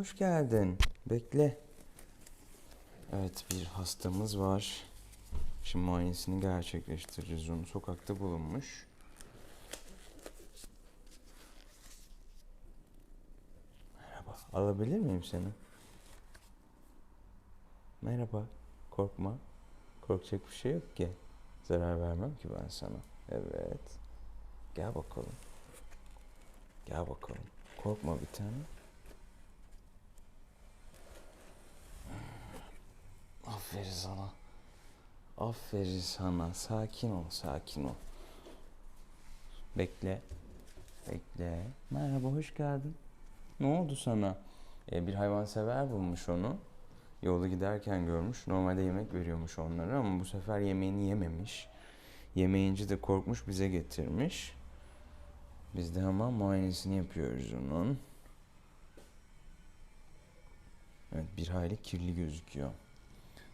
hoş geldin. Bekle. Evet bir hastamız var. Şimdi muayenesini gerçekleştireceğiz. Onu sokakta bulunmuş. Merhaba. Alabilir miyim seni? Merhaba. Korkma. Korkacak bir şey yok ki. Zarar vermem ki ben sana. Evet. Gel bakalım. Gel bakalım. Korkma bir tane. Aferin sana. Aferin sana. Sakin ol, sakin ol. Bekle. Bekle. Merhaba, hoş geldin. Ne oldu sana? Ee, bir hayvansever bulmuş onu. Yolda giderken görmüş. Normalde yemek veriyormuş onlara ama bu sefer yemeğini yememiş. Yemeyince de korkmuş bize getirmiş. Biz de hemen muayenesini yapıyoruz onun. Evet bir hayli kirli gözüküyor.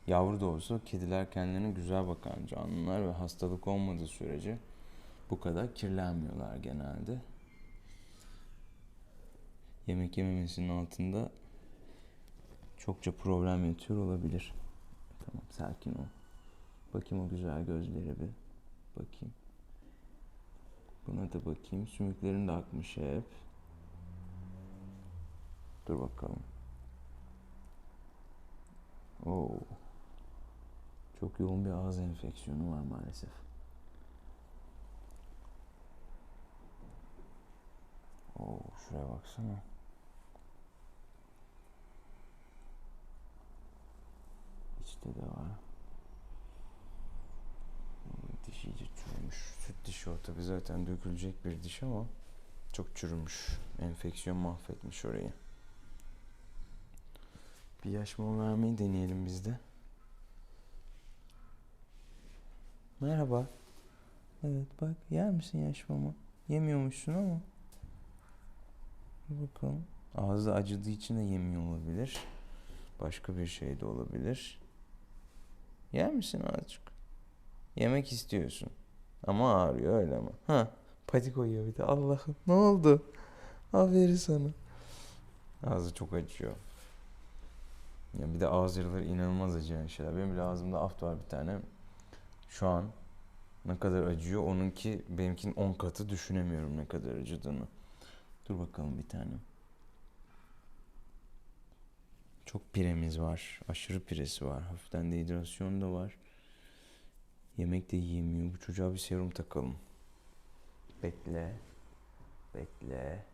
Yavru olsa kediler kendilerine güzel bakan canlılar ve hastalık olmadığı sürece bu kadar kirlenmiyorlar genelde. Yemek yememesinin altında çokça problem yatıyor olabilir. Tamam sakin ol. Bakayım o güzel gözlere bir. Bakayım. Buna da bakayım. Sümüklerin de akmış hep. Dur bakalım. Oo. Çok yoğun bir ağız enfeksiyonu var maalesef. Oo, şuraya baksana. İçte de var. Oo, Diş iyice çürümüş. Süt dişi o tabi zaten dökülecek bir diş ama çok çürümüş. Enfeksiyon mahvetmiş orayı. Bir yaş mol vermeyi deneyelim biz de. Merhaba. Evet bak yer misin yaş mama? Yemiyormuşsun ama. Bakalım. Ağzı acıdığı için de yemiyor olabilir. Başka bir şey de olabilir. Yer misin azıcık? Yemek istiyorsun. Ama ağrıyor öyle mi? Ha, pati koyuyor bir de. Allah'ım ne oldu? Aferin sana. Ağzı çok acıyor. Ya bir de ağız yaraları inanılmaz acıyan şeyler. Benim bile ağzımda aft var bir tane. Şu an ne kadar acıyor onunki benimkinin 10 katı düşünemiyorum ne kadar acıdığını. Dur bakalım bir tane. Çok piremiz var. Aşırı piresi var. Hafiften dehidrasyon da var. Yemek de yiyemiyor. Bu çocuğa bir serum takalım. Bekle. Bekle.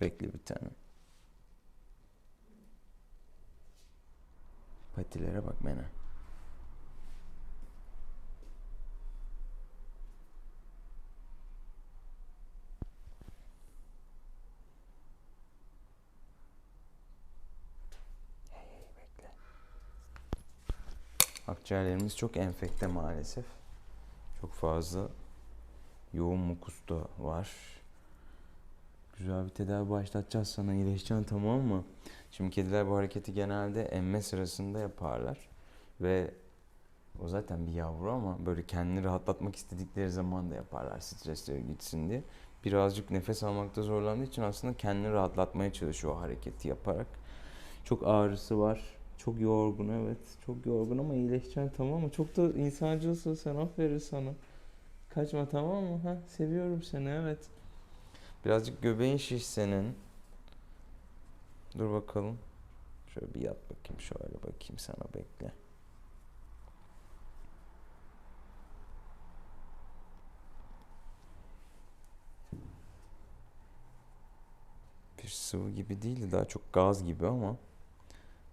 Bekle bir tane. Patilere bak bekle. Akciğerlerimiz çok enfekte maalesef. Çok fazla yoğun mukus da var. Güzel bir tedavi başlatacağız sana. iyileşeceksin tamam mı? Şimdi kediler bu hareketi genelde emme sırasında yaparlar. Ve o zaten bir yavru ama böyle kendini rahatlatmak istedikleri zaman da yaparlar stresleri gitsin diye. Birazcık nefes almakta zorlandığı için aslında kendini rahatlatmaya çalışıyor o hareketi yaparak. Çok ağrısı var. Çok yorgun evet. Çok yorgun ama iyileşeceksin tamam mı? Çok da insancılsın sen aferin sana. Kaçma tamam mı? Ha, seviyorum seni evet. Birazcık göbeğin şiş senin. Dur bakalım. Şöyle bir yat bakayım şöyle bakayım sana bekle. Bir sıvı gibi değil de daha çok gaz gibi ama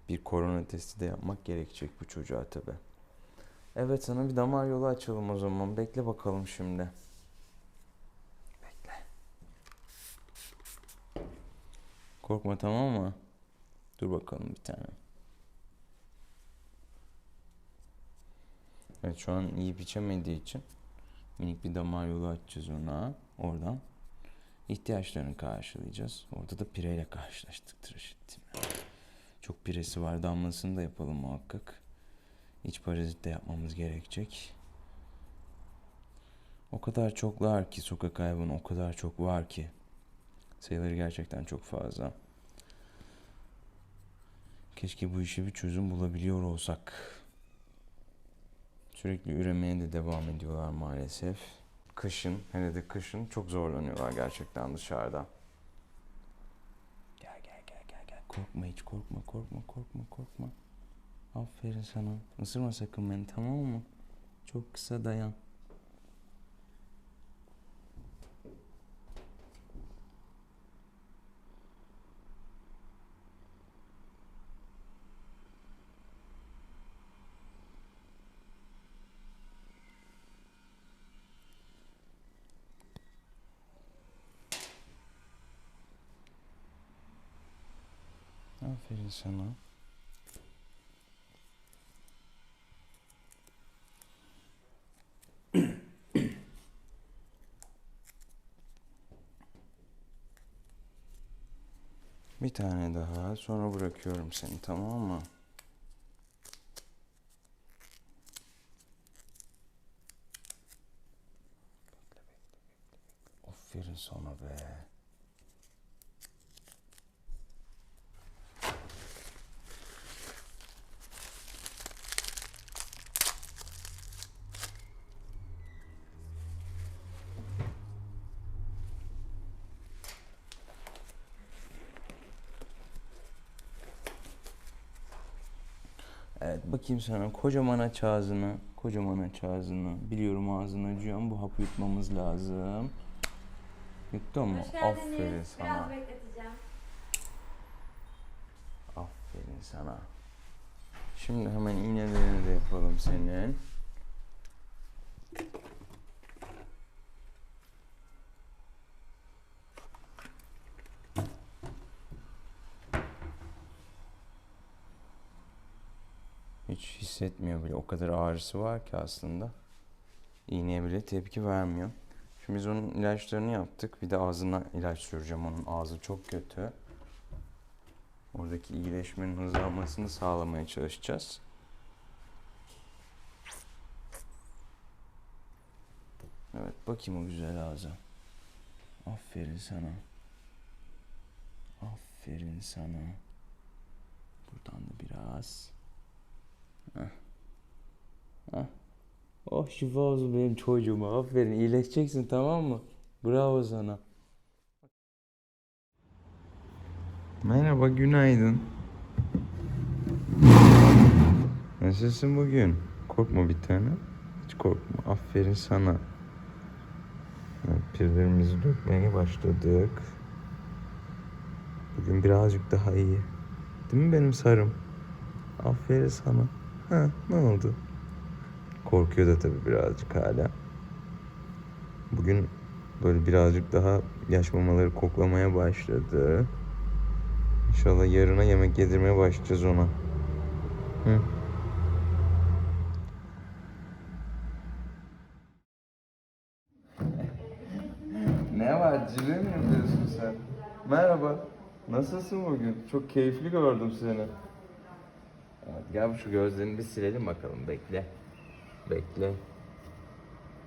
bir korona testi de yapmak gerekecek bu çocuğa tabi. Evet sana bir damar yolu açalım o zaman. Bekle bakalım şimdi. Korkma tamam mı? Dur bakalım bir tane. Evet şu an yiyip içemediği için minik bir damar yolu açacağız ona. Oradan ihtiyaçlarını karşılayacağız. Orada da pireyle karşılaştık tıraş ettiğimde. Çok piresi var damlasını da yapalım muhakkak. İç parazit de yapmamız gerekecek. O kadar çoklar ki sokak hayvanı o kadar çok var ki. Sayıları gerçekten çok fazla. Keşke bu işe bir çözüm bulabiliyor olsak. Sürekli üremeye de devam ediyorlar maalesef. Kışın, hele de kışın çok zorlanıyorlar gerçekten dışarıda. Gel gel gel gel gel. Korkma hiç korkma korkma korkma korkma. Aferin sana. Isırma sakın beni tamam mı? Çok kısa dayan. Aferin sana. Bir tane daha sonra bırakıyorum seni tamam mı? Aferin sana be. Evet bakayım sana kocaman aç ağzını. Kocaman aç ağzını. Biliyorum ağzın acıyor ama bu hapı yutmamız lazım. Yuttun mu? Aferin sana. Biraz bekleteceğim. Aferin sana. Şimdi hemen iğnelerini de yapalım senin. Hiç hissetmiyor bile. O kadar ağrısı var ki aslında. İğneye bile tepki vermiyor. Şimdi biz onun ilaçlarını yaptık. Bir de ağzına ilaç süreceğim. Onun ağzı çok kötü. Oradaki iyileşmenin hızlanmasını sağlamaya çalışacağız. Evet bakayım o güzel ağza. Aferin sana. Aferin sana. Buradan da biraz. Heh. Heh. Oh şifa olsun benim çocuğuma. Aferin iyileşeceksin tamam mı? Bravo sana. Merhaba, günaydın. Nasılsın bugün? Korkma bir tane. Hiç korkma. Aferin sana. Pirlerimizi dökmeye başladık. Bugün birazcık daha iyi. Değil mi benim sarım? Aferin sana. Ha, ne oldu? Korkuyor da tabii birazcık hala. Bugün böyle birazcık daha yaş mamaları koklamaya başladı. İnşallah yarına yemek yedirmeye başlayacağız ona. Hı. Ne var? Cilve mi yapıyorsun sen? Merhaba. Nasılsın bugün? Çok keyifli gördüm seni. Evet, gel şu gözlerini bir silelim bakalım. Bekle. Bekle.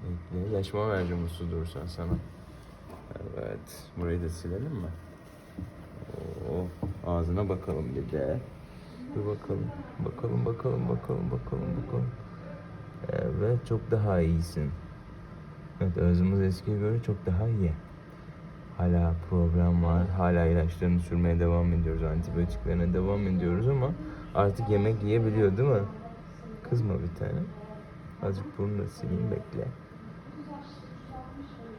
Bekle. Yaşma vereceğim uslu durursan sana. Evet. Burayı da silelim mi? Oo, ağzına bakalım bir de. Bir bakalım. Bakalım bakalım bakalım bakalım bakalım. Evet çok daha iyisin. Evet ağzımız eskiye göre çok daha iyi. Hala problem var. Hala ilaçlarını sürmeye devam ediyoruz. Antibiyotiklerine devam ediyoruz ama artık yemek yiyebiliyor değil mi? Kızma bir tane. Azıcık burnunu sileyim bekle.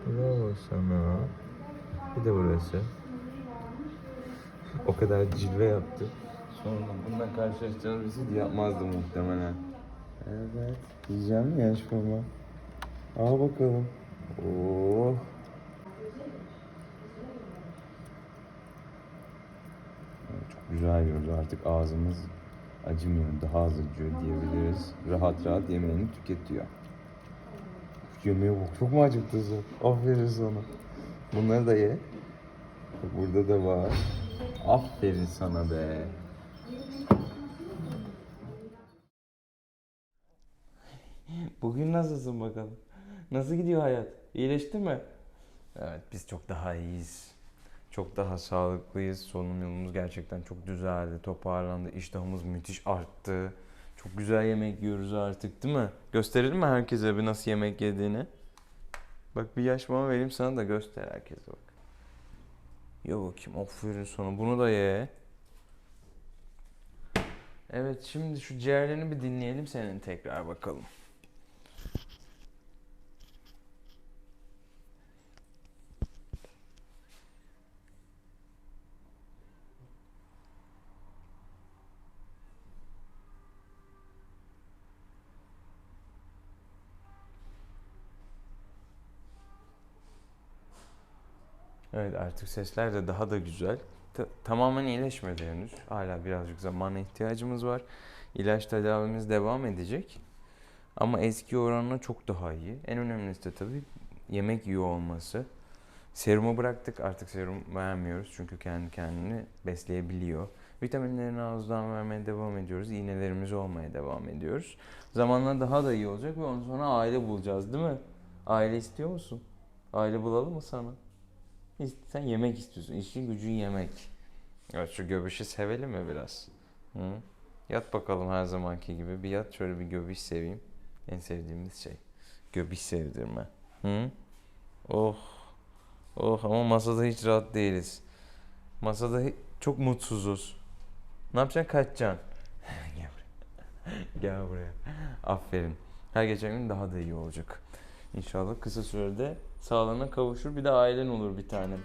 Bravo sana. Bir de burası. O kadar cilve yaptı. Sonra bununla karşılaşacağımız bir şey yapmazdı muhtemelen. Evet. Yiyeceğim mi yaş baba? Al bakalım. Oo. Güzel yiyoruz artık ağzımız acımıyor, daha az acıyor diyebiliriz. Rahat rahat yemeğini tüketiyor. Yemeğe bak, çok mu acıktı sen? Aferin sana. Bunları da ye. Burada da var. Aferin sana be. Bugün nasılsın bakalım? Nasıl gidiyor hayat? İyileşti mi? Evet biz çok daha iyiyiz. Çok daha sağlıklıyız. Solunum yolumuz gerçekten çok düzeldi, toparlandı. İştahımız müthiş arttı. Çok güzel yemek yiyoruz artık değil mi? Gösterelim mi herkese bir nasıl yemek yediğini? Bak bir yaş mama vereyim sana da göster herkese bak. Ye bakayım aferin sana bunu da ye. Evet şimdi şu ciğerlerini bir dinleyelim senin tekrar bakalım. Evet artık sesler de daha da güzel. Ta- tamamen iyileşmedi henüz. Hala birazcık zamana ihtiyacımız var. İlaç tedavimiz devam edecek. Ama eski oranla çok daha iyi. En önemlisi de tabii yemek yiyor olması. Serumu bıraktık artık serum vermiyoruz çünkü kendi kendini besleyebiliyor. Vitaminlerini ağızdan vermeye devam ediyoruz. İğnelerimiz olmaya devam ediyoruz. Zamanla daha da iyi olacak ve ondan sonra aile bulacağız değil mi? Aile istiyor musun? Aile bulalım mı sana? Sen yemek istiyorsun. İşin gücün yemek. Evet şu göbüşü sevelim mi biraz? Hı? Yat bakalım her zamanki gibi. Bir yat şöyle bir göbüş seveyim. En sevdiğimiz şey. Göbüş sevdirme. Hı? Oh. Oh ama masada hiç rahat değiliz. Masada çok mutsuzuz. Ne yapacaksın? Kaçacaksın. Gel buraya. Gel buraya. Aferin. Her geçen gün daha da iyi olacak. İnşallah kısa sürede sağlığına kavuşur. Bir de ailen olur bir tanem.